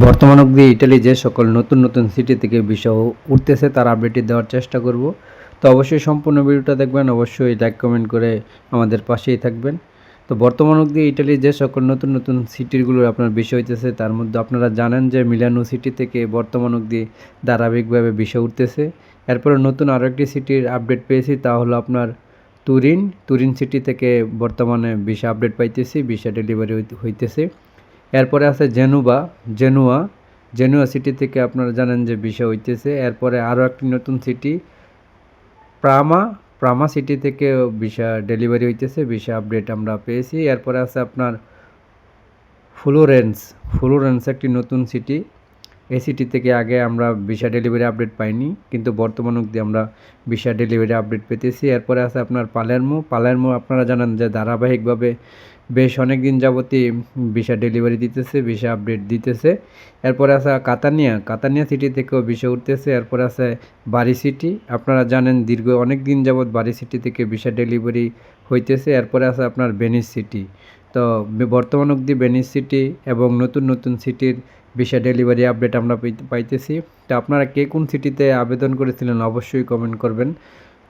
বর্তমান অবধি ইটালি যে সকল নতুন নতুন সিটি থেকে বিষয় উঠতেছে, তার আপডেটটি দেওয়ার চেষ্টা করব। তো অবশ্যই সম্পূর্ণ ভিডিওটা দেখবেন, অবশ্যই লাইক কমেন্ট করে আমাদের পাশেই থাকবেন। তো বর্তমান অবধি ইটালির যে সকল নতুন নতুন সিটিগুলোর আপনার বিষয় হইতেছে, তার মধ্যে আপনারা জানেন যে মিলানো সিটি থেকে বর্তমান অবধি ধারাবাহিকভাবে বিষয় উঠতেছে। এরপরে নতুন আরও একটি সিটির আপডেট পেয়েছি, তা হলো আপনার তুরিন। তুরিন সিটি থেকে বর্তমানে ভিসা আপডেট পাইতেছি ভিসা ডেলিভারি হইতেছে। এরপরে আছে জেনুবা, জেনুয়া। জেনুয়া সিটি থেকে আপনারা জানেন যে ভিসা হইতেছে। এরপরে আরও একটি নতুন সিটি প্রামা। প্রামা সিটি থেকে ভিসা ডেলিভারি হইতেছে ভিসা আপডেট আমরা পেয়েছি। এরপরে আছে আপনার ফ্লোরেন্স ফ্লোরেন্স একটি নতুন সিটি এই সিটি থেকে আগে আমরা ভিসা ডেলিভারি আপডেট পাইনি, কিন্তু বর্তমান অবধি আমরা ভিসা ডেলিভারি আপডেট পেতেছি। এরপরে আছে আপনার পালেরমো পালেরমো আপনারা জানেন যে ধারাবাহিকভাবে বেশ অনেক দিন যাবতই ভিসা ডেলিভারি দিতেছে, ভিসা আপডেট দিতেছে। এরপরে আছে কাতানিয়া। কাতানিয়া সিটি থেকেও ভিসা উঠতেছে। এরপরে আছে বাড়ি সিটি আপনারা জানেন দীর্ঘ অনেক দিন যাবৎ বাড়ি সিটি থেকে ভিসা ডেলিভারি হইতেছে। এরপরে আছে আপনার বেনিস সিটি তো বর্তমান অবধি বেনিস সিটি এবং নতুন নতুন সিটির ভিসা ডেলিভারি আপডেট আমরা পাইতেছি। তো আপনারা কে কোন সিটিতে আবেদন করেছিলেন অবশ্যই কমেন্ট করবেন।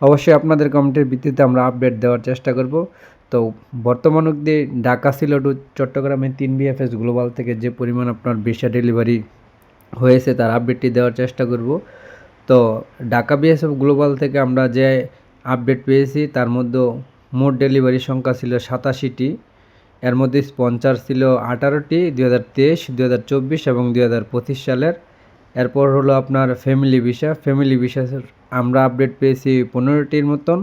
অবশ্যই আপনাদের কমেন্টের ভিত্তিতে আমরা আপডেট দেওয়ার চেষ্টা করব। তো বর্তমান অবধি ঢাকা, সিলেট ও চট্টগ্রামে তিন বিএফএস গ্লোবাল থেকে যে পরিমাণ আপনার ভিসা ডেলিভারি হয়েছে তার আপডেটটি দেওয়ার চেষ্টা করব। তো ঢাকা বিএসএফ গ্লোবাল থেকে আমরা যে আপডেট পেয়েছি তার মধ্যে মোট ডেলিভারি সংখ্যা ছিল সাতাশিটি, এর মধ্যে স্পন্সার ছিল আঠারোটি দু হাজার তেইশ দু হাজার চব্বিশ এবং দু হাজার পঁচিশ সালের। এরপর হলো আপনার ফ্যামিলি ভিসা। ফ্যামিলি ভিসা আমরা আপডেট পেয়েছি পনেরোটির মতন।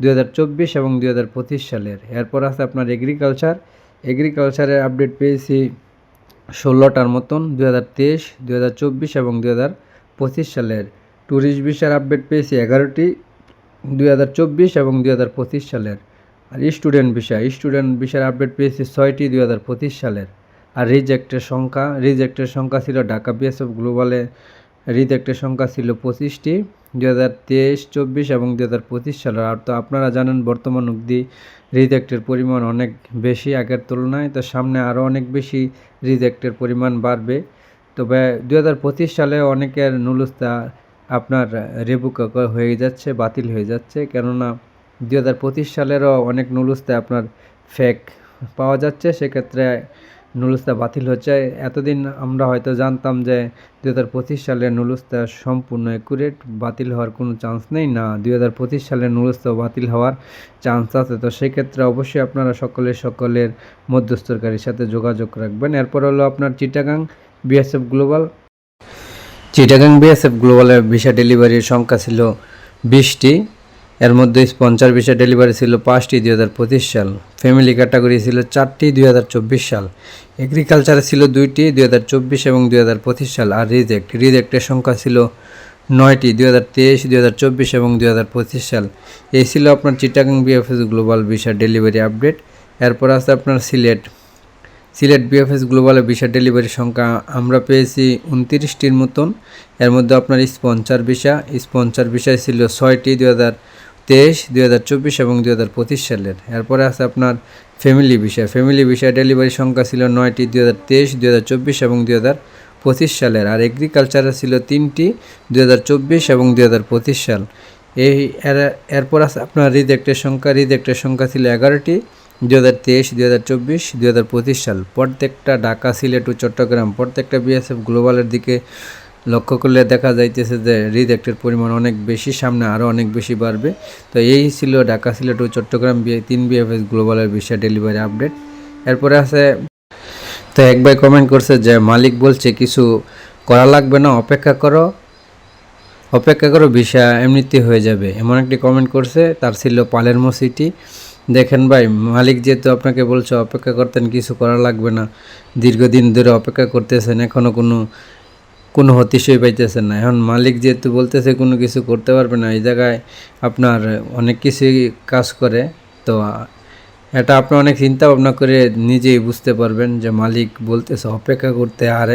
দুই হাজার চব্বিশ এবং দুই হাজার পঁচিশ সালের। এরপর আছে আপনার এগ্রিকালচার এগ্রিকালচারের আপডেট পেয়েছি ষোলোটার মতন, দুই হাজার তেইশ, দুই হাজার চব্বিশ এবং দুই হাজার পঁচিশ সালের। ট্যুরিস্ট ভিসার আপডেট পেয়েছি এগারোটি, দুই হাজার চব্বিশ এবং দুই হাজার পঁচিশ সালের। আর স্টুডেন্ট বিষয় স্টুডেন্ট বিষয়ের আপডেট পেয়েছি ছয়টি, দুই হাজার পঁচিশ সালের। আর রিজেক্টের সংখ্যা রিজেক্টের সংখ্যা ছিল ঢাকা বিএসএফ গ্লোবালে রিজেক্টের সংখ্যা ছিল পঁচিশটি। দু হাজার তেইশ, চব্বিশ এবং দু হাজার পঁচিশ সালের আর তো আপনারা জানেন বর্তমান অবধি রিজেক্টের পরিমাণ অনেক বেশি আগের তুলনায়। তো সামনে আরও অনেক বেশি রিজেক্টের পরিমাণ বাড়বে। তবে দু হাজার পঁচিশ সালে অনেকের নুলুস্তা আপনার রেবুক হয়ে যাচ্ছে, বাতিল হয়ে যাচ্ছে। কেননা দু হাজার পঁচিশ সালেরও অনেক নুলুস্তা আপনার ফেক পাওয়া যাচ্ছে। সেক্ষেত্রে নুলুস্তা বাতিল হচ্ছে। এতদিন আমরা হয়তো জানতাম যে দু হাজার পঁচিশ সালের নুলুস্তা সম্পূর্ণ একুরেট বাতিল হওয়ার কোনো চান্স নেই। না দুই হাজার পঁচিশ সালের নুলুস্তা বাতিল হওয়ার চান্স আছে। তো সেক্ষেত্রে অবশ্যই আপনারা সকলের সকলের মধ্যস্থকারীর সাথে যোগাযোগ রাখবেন। এরপর হলো আপনার Chittagong BSF global. Chittagong BSF গ্লোবালের visa ডেলিভারির সংখ্যা ছিল বিশটি। এর মধ্যে স্পন্সার ভিসা ডেলিভারি ছিল পাঁচটি দুই হাজার পঁচিশ সাল। ফ্যামিলি ক্যাটাগরি ছিল চারটি দুই হাজার চব্বিশ সাল। এগ্রিকালচারে ছিল দুইটি দুই হাজার চব্বিশ এবং দুই হাজার পঁচিশ সাল আর রিজেক্ট। রিজেক্টের সংখ্যা ছিল নয়টি দুই হাজার তেইশ, দুই হাজার চব্বিশ এবং দুই হাজার পঁচিশ সাল। এই ছিল আপনার Chittagong BFS global visa delivery update. এরপর আছে আপনার সিলেট। সিলেট বিএফএস গ্লোবালে ভিসা ডেলিভারি সংখ্যা আমরা পেয়েছি উনত্রিশটির মতন। এর মধ্যে আপনার স্পন্সার ভিসা। স্পন্সার ভিসা ছিল ছয়টি দুই হাজার তেইশ দুই হাজার চব্বিশ এবং দুই হাজার পঁচিশ সালের এরপরে আছে আপনার ফ্যামিলি বিষয় ফ্যামিলি বিষয় ডেলিভারি সংখ্যা ছিল নয়টি দুই হাজার তেইশ দুই হাজার চব্বিশ এবং দুই হাজার পঁচিশ সালের আর এগ্রিকালচারে ছিল তিনটি দুই হাজার চব্বিশ এবং দুই হাজার পঁচিশ সাল এই এরপর আছে আপনার রিজেক্টের সংখ্যা রিজেক্টের সংখ্যা ছিল এগারোটি দুই হাজার তেইশ দুই হাজার চব্বিশ দুই হাজার পঁচিশ সাল প্রত্যেকটা ঢাকা সিলেট ও চট্টগ্রাম প্রত্যেকটা বিএসএফ গ্লোবালের দিকে লক্ষ্য করলে দেখা যাইতেছে যে রিজেক্টের পরিমাণ অনেক বেশি, সামনে আরও অনেক বেশি বাড়বে। তো এই ছিল ঢাকা সিলেট ও চট্টগ্রাম তিন বিএফএস গ্লোবালের বিষয় ডেলিভারি আপডেট এরপরে আছে, তো এক ভাই কমেন্ট করছে যে, মালিক বলছে, কিছু করা লাগবে না, অপেক্ষা করো। অপেক্ষা করো, ভিসা এমনিতে হয়ে যাবে। এমন একটি কমেন্ট করছে, তার ছিল পালেরমো সিটি। দেখেন ভাই, মালিক যেহেতু আপনাকে বলছে, অপেক্ষা করতেন, কিছু করা লাগবে না। দীর্ঘদিন ধরে অপেক্ষা করতেছেন এখনও কোনো কোনো হতিশই পাইতেছেন না। এখন মালিক যেহেতু বলতেছে কোনো কিছু করতে পারবে না, এই জায়গায় আপনার অনেক কিছুই কাজ করে। তো এটা আপনি অনেক চিন্তা ভাবনা করে নিজেই বুঝতে পারবেন যে মালিক বলতেছে অপেক্ষা করতে। আর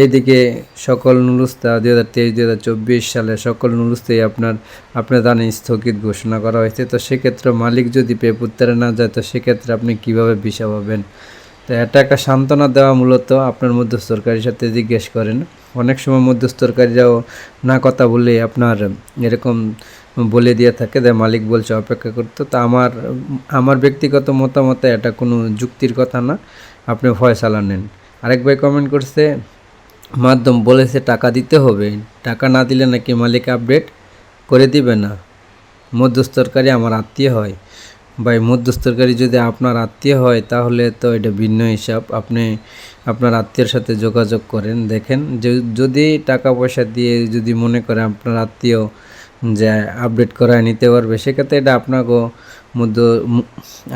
এইদিকে সকল নুলুস্তা দু হাজার তেইশ দু হাজার চব্বিশ সালে সকল নুলুস্তেই আপনার আপনার দানে স্থগিত ঘোষণা করা হয়েছে। তো সেক্ষেত্রে মালিক যদি পেপুত্তারে না যায়, তো সেক্ষেত্রে আপনি কীভাবে ভিসা পাবেন? তো এটা একটা সান্ত্বনা দেওয়া মূলত আপনার মধ্যস্থকারীর সাথে জিজ্ঞেস করেন। অনেক সময় মধ্যস্থকারীরাও না কথা বলে আপনার এরকম বলে দিয়ে থাকে যে, মালিক বলছে, অপেক্ষা করতে। তো আমার আমার ব্যক্তিগত মতামতে এটা কোনো যুক্তির কথা না। আপনি ফয়সালা নেন। আরেক ভাই কমেন্ট করছে, মাধ্যম বলেছে টাকা দিতে হবে। টাকা না দিলে নাকি মালিক আপডেট করে দিবে না। মধ্যস্থরকারী আমার আত্মীয় হয়। ভাই মধ্যস্থরকারী যদি আপনার আত্মীয় হয়, তাহলে তো এটা ভিন্ন হিসাব। আপনি আপনার আত্মীয়ের সাথে যোগাযোগ করেন, দেখেন। যদি টাকা পয়সা দিয়ে যদি মনে করেন আপনার আত্মীয় যে আপডেট করায় নিতে পারবে, সেক্ষেত্রে এটা আপনাকেও মধ্য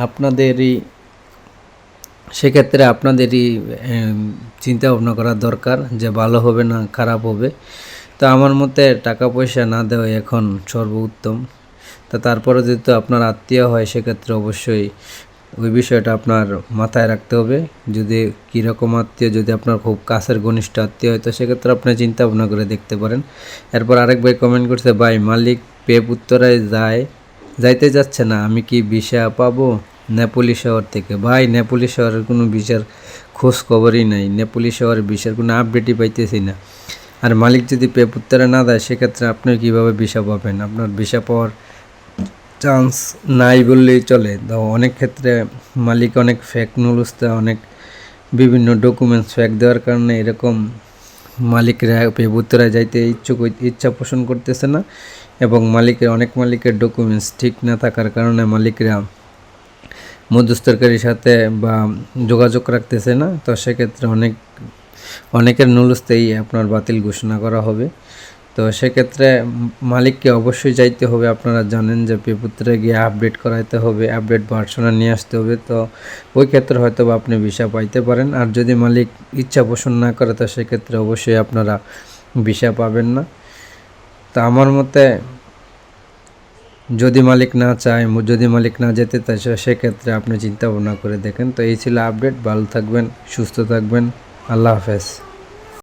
আপনাদেরই, সেক্ষেত্রে আপনাদেরই চিন্তা ভাবনা করা দরকার যে ভালো হবে না খারাপ হবে। তো আমার মতে টাকা পয়সা না দেওয়াই এখন সর্বোত্তম। তা তারপরে যেহেতু আপনার আত্মীয় হয়, সেক্ষেত্রে অবশ্যই ওই বিষয়টা আপনার মাথায় রাখতে হবে। যদি কীরকম আত্মীয়, যদি আপনার খুব কাছের ঘনিষ্ঠ আত্মীয় হয়, তো সেক্ষেত্রে আপনি চিন্তা ভাবনা করে দেখতে পারেন। এরপর আরেক ভাই কমেন্ট করছে, ভাই, মালিক পেপ উত্তরায় যায়, যাইতে যাচ্ছে না, আমি কি ভিসা পাবো নেপোলি শহর থেকে? ভাই, নেপোলি শহরের কোনো ভিসার খোঁজ খবরই নাই। নেপোলি শহরের ভিসার কোনো আপডেটই পাইতেছি না। আর মালিক যদি পেপ না দেয়, সেক্ষেত্রে আপনি কীভাবে ভিসা পাবেন? আপনার ভিসা পাওয়ার চান্স নাই বললেই চলে। তো অনেক ক্ষেত্রে মালিক অনেক ফেক নুলুসতে অনেক বিভিন্ন ডকুমেন্টস ফেক দেওয়ার কারণে এরকম মালিকরা পেবুতরা যাইতে ইচ্ছুক ইচ্ছা পোষণ করতেছে না এবং মালিকের অনেক মালিকের ডকুমেন্টস ঠিক না থাকার কারণে মালিকরা মধ্যস্থকারীর সাথে বা যোগাযোগ রাখতেছে না। তো সেক্ষেত্রে অনেক অনেকের নুলুস্তেই আপনার বাতিল ঘোষণা করা হবে। তো সেক্ষেত্রে মালিককে অবশ্যই যাইতে হবে। আপনারা জানেন যে পেপুত্রে গিয়ে আপডেট করাইতে হবে আপডেট ভার্সনে নিয়ে আসতে হবে। তো ওই ক্ষেত্রে হয়তো আপনি ভিসা পাইতে পারেন। আর যদি মালিক ইচ্ছা পোষণ না করে, তো সেক্ষেত্রে অবশ্যই আপনারা ভিসা পাবেন না। তা আমার মতে যদি মালিক না চায়, যদি মালিক না যেতে চায় সেক্ষেত্রে আপনি চিন্তা ভাবনা করে দেখেন। তো এই ছিল আপডেট ভালো থাকবেন, সুস্থ থাকবেন। আল্লাহ হাফেজ।